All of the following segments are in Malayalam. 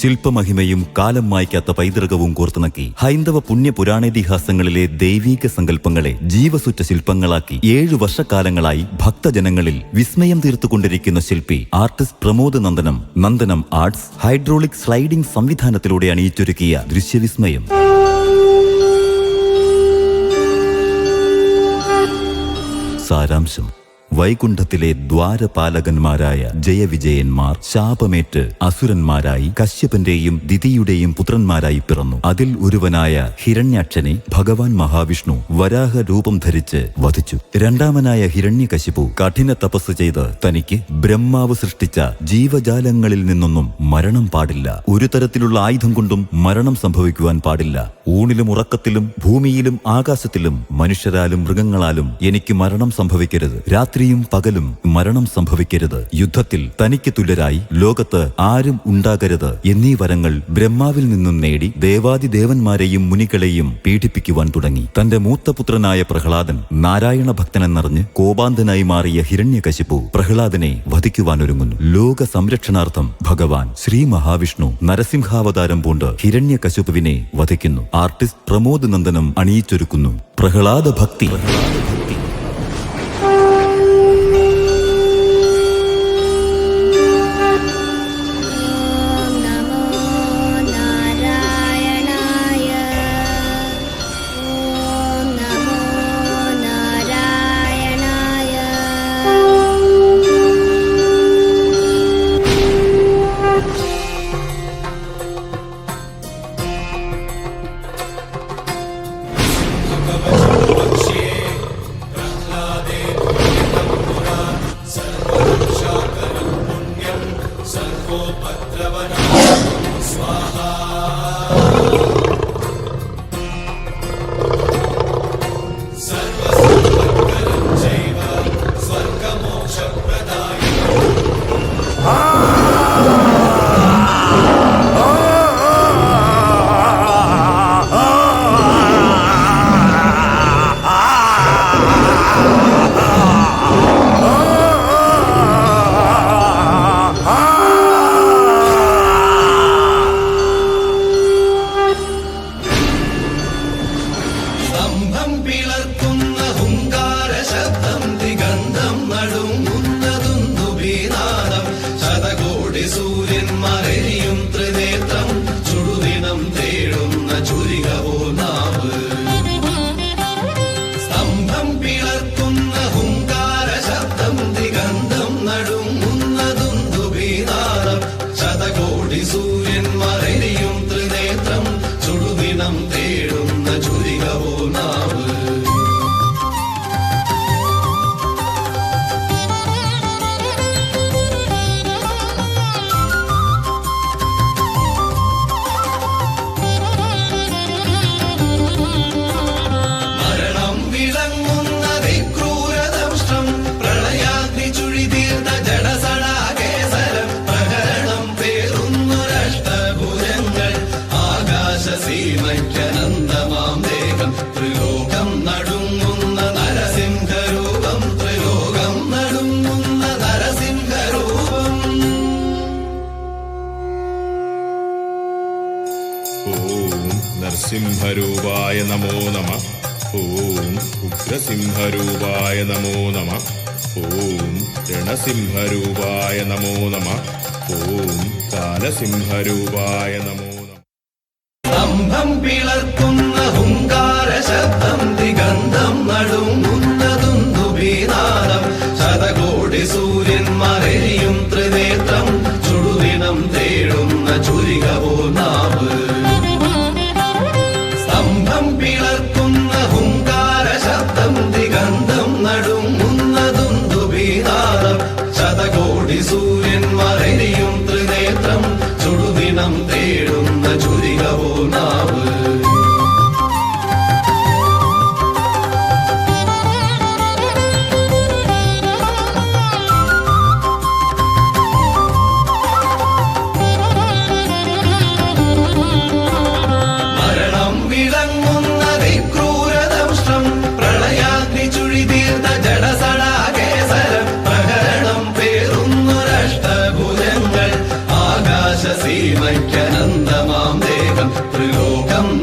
ശില്പമഹിമയും കാലം മായ്ക്കാത്ത പൈതൃകവും കോർത്തിണക്കി ഹൈന്ദവ പുണ്യ പുരാണേതിഹാസങ്ങളിലെ ദൈവീക സങ്കല്പങ്ങളെ ജീവസുറ്റ ശില്പങ്ങളാക്കി ഏഴു വർഷക്കാലങ്ങളായി ഭക്തജനങ്ങളിൽ വിസ്മയം തീർത്തുകൊണ്ടിരിക്കുന്ന ശില്പി artist Pramod Nandanam Nandanam arts hydraulic sliding സംവിധാനത്തിലൂടെ അണിയിച്ചൊരുക്കിയ ദൃശ്യവിസ്മയം. സാരാംശം. വൈകുണ്ഠത്തിലെ ദ്വാരപാലകന്മാരായ ജയവിജയന്മാർ ശാപമേറ്റ് അസുരന്മാരായി കശ്യപന്റെയും ദിതിയുടെയും പുത്രന്മാരായി പിറന്നു. അതിൽ ഒരുവനായ ഹിരണ്യാക്ഷനെ ഭഗവാൻ മഹാവിഷ്ണു വരാഹ രൂപം ധരിച്ച് വധിച്ചു. രണ്ടാമനായ ഹിരണ്യകശിപു കഠിന തപസ് ചെയ്ത് തനിക്ക് ബ്രഹ്മാവ് സൃഷ്ടിച്ച ജീവജാലങ്ങളിൽ നിന്നൊന്നും മരണം പാടില്ല. ഒരു തരത്തിലുള്ള ആയുധം കൊണ്ടും മരണം സംഭവിക്കുവാൻ പാടില്ല. ഊണിലും ഉറക്കത്തിലും ഭൂമിയിലും ആകാശത്തിലും മനുഷ്യരാലും മൃഗങ്ങളാലും എനിക്ക് മരണം സംഭവിക്കരുത്. രാത്രിയും പകലും മരണം സംഭവിക്കരുത്. യുദ്ധത്തിൽ തനിക്ക് തുല്യരായി ലോകത്ത് ആരും ഉണ്ടാകരുത് എന്നീ വരങ്ങൾ ബ്രഹ്മാവിൽ നിന്നും നേടി ദേവാദിദേവന്മാരെയും മുനികളെയും പീഡിപ്പിക്കുവാൻ തുടങ്ങി. തന്റെ മൂത്തപുത്രനായ പ്രഹ്ലാദൻ നാരായണ ഭക്തനെന്നറിഞ്ഞ് കോപാന്തനായി മാറിയ ഹിരണ്യകശിപ്പു പ്രഹ്ലാദനെ വധിക്കുവാനൊരുങ്ങുന്നു ലോക സംരക്ഷണാർത്ഥം ഭഗവാൻ ശ്രീ മഹാവിഷ്ണു നരസിംഹാവതാരം പൂണ്ട് ഹിരണ്യകശിപ്പുവിനെ വധിക്കുന്നു. ആർട്ടിസ്റ്റ് പ്രമോദ് നന്ദനം അണിയിച്ചൊരുക്കുന്നു. പ്രഹ്ലാദ ഭക്തി നരസിംഹരൂപായ നമോ നമ. ഓം ഉഗ്രസിംഹരൂപായ നമോ നമ. ഓം രണസിംഹരൂപായ നമോ നമ. ഓം കാലസിംഹരൂപായ നമോ നമ. സ്തംഭം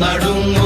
நடும்